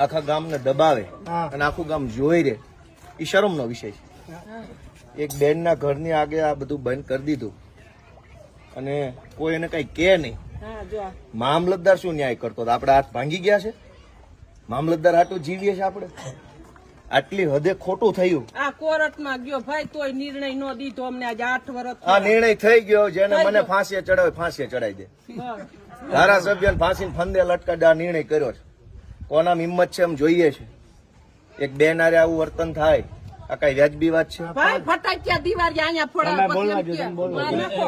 આખા ગામને દબાવે અને આખું ગામ જોઈ રહે. એ શરમનો વિષય છે. એક બેનના ઘરની આગે આ બધું બંધ કરી દીધું. અને કોઈ એને કઈ કે નહીં. મામલતદાર શું ન્યાય કરતો? આપણે હાથ ભાંગી ગયા છે? મામલતદાર આટલું જીવીએ છે આપણે? આટલી હદે ખોટું થયું. આ કોર્ટમાં ગયો. ભાઈ તોય નિર્ણય નો દીધો અમને. આજે આઠ વર્ષ આ નિર્ણય થઈ ગયો જેને મને ફાંસીએ ચડાવે ફાંસીએ ચડાવી દે. ધારાસભ્ય ફાંસીને ફંદે લટકાડે આ નિર્ણય કર્યો છે. કોના હિંમત છે એમ જોઈએ છે. એક બેન આરે આવું વર્તન થાય આ કઈ વ્યાજબી વાત છે? ભાઈ ફટાકિયા દીવાર અહીંયા ફોડાવે તમે બોલવા પછી જો, એમ તમે બોલો. કે, "મારે નાખો,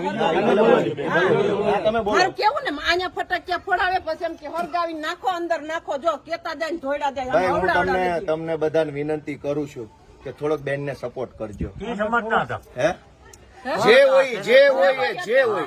હા, તમે બોલો. મારે કેવું ને અહીંયા ફટાકિયા ફોડાવે પછી એમ કે હરગાવી નાખો અંદર નાખો જો કેતા જાય ને ધોયડા જાય ભાઈ હું તમને તમને બધાને વિનંતી કરું છું કે થોડોક બેનને સપોર્ટ કરજો. હે? જે હોય જે હોય જે હોય.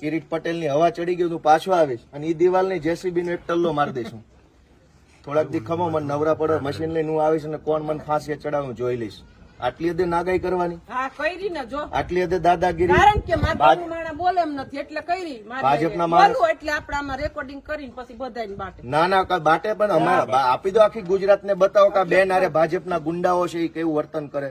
કિરીટ પટેલની હવા ચડી ગયું હોય પાછો આવીશ. અને એ દિવાલની જેસીબી નો એક ટલ્લો મારી દઈશું. થોડાક દી ખમો મને નવરા પડે મશીન લઈને હું આવીશ અને કોણ મને ફાંસી ચડાવું જોઈ લઈશ. આટલી હદે નાગાઈ કરવાની. હા કરી ને જો. આટલી હદે દાદાગીરી. ભાજપના ના ના બાટે પણ આપી દો આખી ગુજરાત ને બતાવો કે બેન આરે ભાજપના ગુંડાઓ છે એ કેવું વર્તન કરે.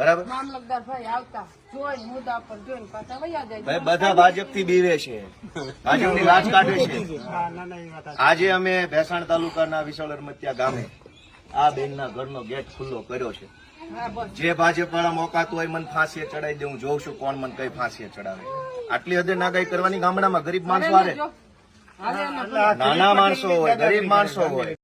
બરાબર? મામલતદાર ભાઈ આવતા. જોઈ મુદ્દા પર જોઈને પાછા વયા જાય. ભાઈ બધા ભાજપથી બીવે છે. ભાજપની લાજ કાઢે છે. ના ના એ આજે અમે ભેસાણ તાલુકાના વિશાળ અરમતિયા ગામે આ બેનના ઘરનો ગેટ ખુલ્લો કર્યો છે. જે ભાજપ વાળા મોકાતું હોય મને ફાંસીએ ચડાવી દે હું જોઉં છું કોણ મને કઈ ફાંસીએ ચડાવે. આટલી હદે નાગાઈ કરવાની ગામડામાં ગરીબ માણસો ને નાના માણસો હોય ગરીબ માણસો હોય.